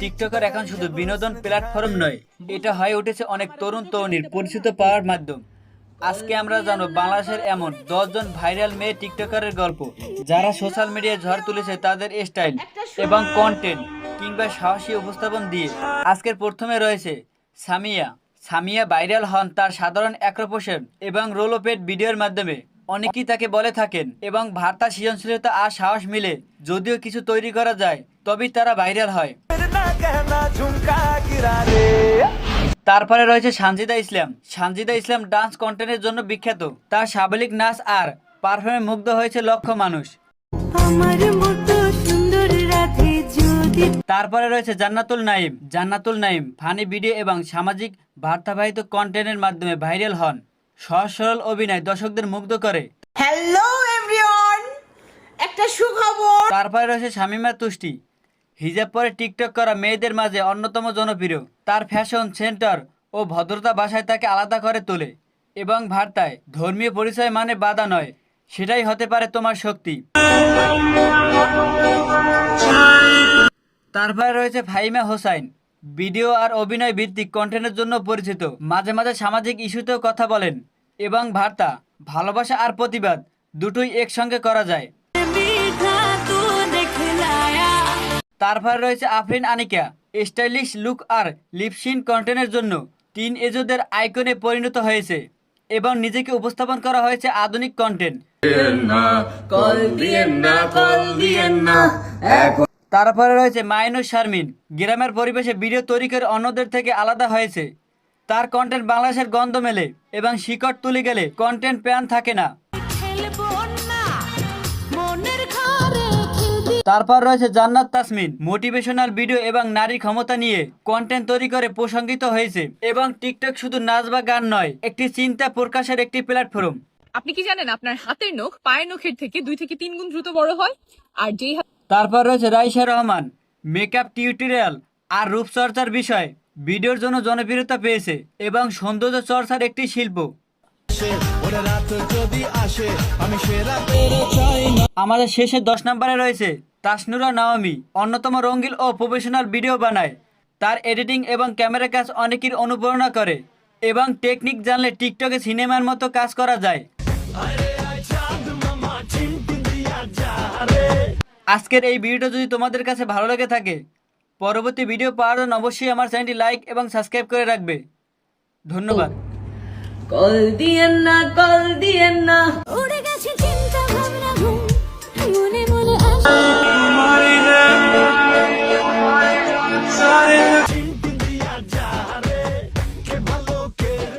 TikToker এখন শুধু বিনোদন প্ল্যাটফর্ম নয়, এটা হয়ে উঠেছে অনেক তরুণ তরুণীর পরিচিত পাওয়ার মাধ্যম। আজকে আমরা জানো বাংলাদেশের এমন দশজন ভাইরাল মেয়ে টিকটকারের গল্প, যারা সোশ্যাল মিডিয়ায় ঝড় তুলেছে তাদের স্টাইল এবং কন্টেন্ট কিংবা সাহসী উপস্থাপন দিয়ে। আজকের প্রথমে রয়েছে সামিয়া। সামিয়া ভাইরাল হন তার সাধারণ অ্যাক্রোপোষণ এবং রোলোপেড ভিডিওর মাধ্যমে। অনেকেই তাকে বলে থাকেন, এবং ভার্তা সৃজনশীলতা আর সাহস মিলে, যদিও কিছু তৈরি করা যায়, তবেই তারা ভাইরাল হয়। তারপরে রয়েছে সানজিদা ইসলাম। সানজিদা ইসলাম ডান্স কন্টেন্টের জন্য বিখ্যাত। তার সাবলিক নাচ আর পারফর্মে মুগ্ধ হয়েছে লক্ষ মানুষ। আমার মতো সুন্দর রাধে যদি তারপরে রয়েছে জান্নাতুল নাইম জান্নাতুল নাইম ফানি ভিডিও এবং সামাজিক বার্তাবাহিত কন্টেন্টের মাধ্যমে ভাইরাল হন। সহজ সরল অভিনয় দর্শকদের মুগ্ধ করে। হ্যালো এভরিওয়ান একটা সুখবর। তারপরে রয়েছে শামিমা তুষ্টি। হিজাব পরে টিকটক করা মেয়েদের মাঝে অন্যতম জনপ্রিয়। তার ফ্যাশন সেন্টার ও ভদ্রতা বাসায় তাকে আলাদা করে তোলে এবং বার্তায়, ধর্মীয় পরিচয় মানে বাধা নয়, সেটাই হতে পারে তোমার শক্তি। তারপরে রয়েছে ফাইমা হোসাইন। ভিডিও আর অভিনয় ভিত্তিক কন্টেন্টের জন্য পরিচিত। মাঝে মাঝে সামাজিক ইস্যুতেও কথা বলেন এবং বার্তা, ভালোবাসা আর প্রতিবাদ, দুটোই একসঙ্গে করা যায়। তারপরে রয়েছে আফরিন আনিকা। স্টাইলিশ লুক আর লিপসিন কন্টেন্টের জন্য তিন এজোদের আইকনে পরিণত হয়েছে এবং নিজেকে উপস্থাপন করা হয়েছে আধুনিক কন্টেন্ট। তারপরে রয়েছে মাইনুর শারমিন। গ্রামের পরিবেশে ভিডিও তৈরি করে অন্যদের থেকে আলাদা হয়েছে। তার কন্টেন্ট বাংলাদেশের গন্ধ মেলে এবং শিকড় তুলে গেলে কন্টেন্ট প্যান থাকে না। তারপর রয়েছে জান্নাত তাসমিন মোটিভেশনাল ভিডিও এবং নারী ক্ষমতা নিয়ে কন্টেন্ট তৈরি করে প্রসঙ্গিত হয়েছে এবং টিকটক শুধু নাচ বা গান নয় একটি চিন্তা প্রকাশের একটি প্ল্যাটফর্ম আপনি কি জানেন আপনার হাতের নখ পায়ের নখের থেকে দুই থেকে তিন গুণ দ্রুত বড় হয়? আর যেই তারপর রয়েছে রাইসা রহমান মেকআপ টিউটোরিয়াল আর রূপচর্চার বিষয়। ভিডিওর জন্য জনপ্রিয়তা পেয়েছে এবং সৌন্দর্য চর্চার একটি শিল্প। আমাদের শেষে দশ নম্বরে রয়েছে তাসনুরা নাওয়ামি অন্যতম রঙ্গিল ও প্রফেশনাল ভিডিও বানায়। তার এডিটিং এবং ক্যামেরা কাজ অনেকের অনুপ্রেরণা করে এবং টেকনিক জানলে টিকটকে সিনেমার মতো কাজ করা যায়। আজকের এই ভিডিওটা যদি তোমাদের কাছে ভালো লেগে থাকে পরবর্তী ভিডিও পাওয়ার জন্য অবশ্যই আমার চ্যানেলটি লাইক এবং সাবস্ক্রাইব করে রাখবে। ধন্যবাদ। কল দিয়েন না কল দিয়েন না। উড়ে গেছে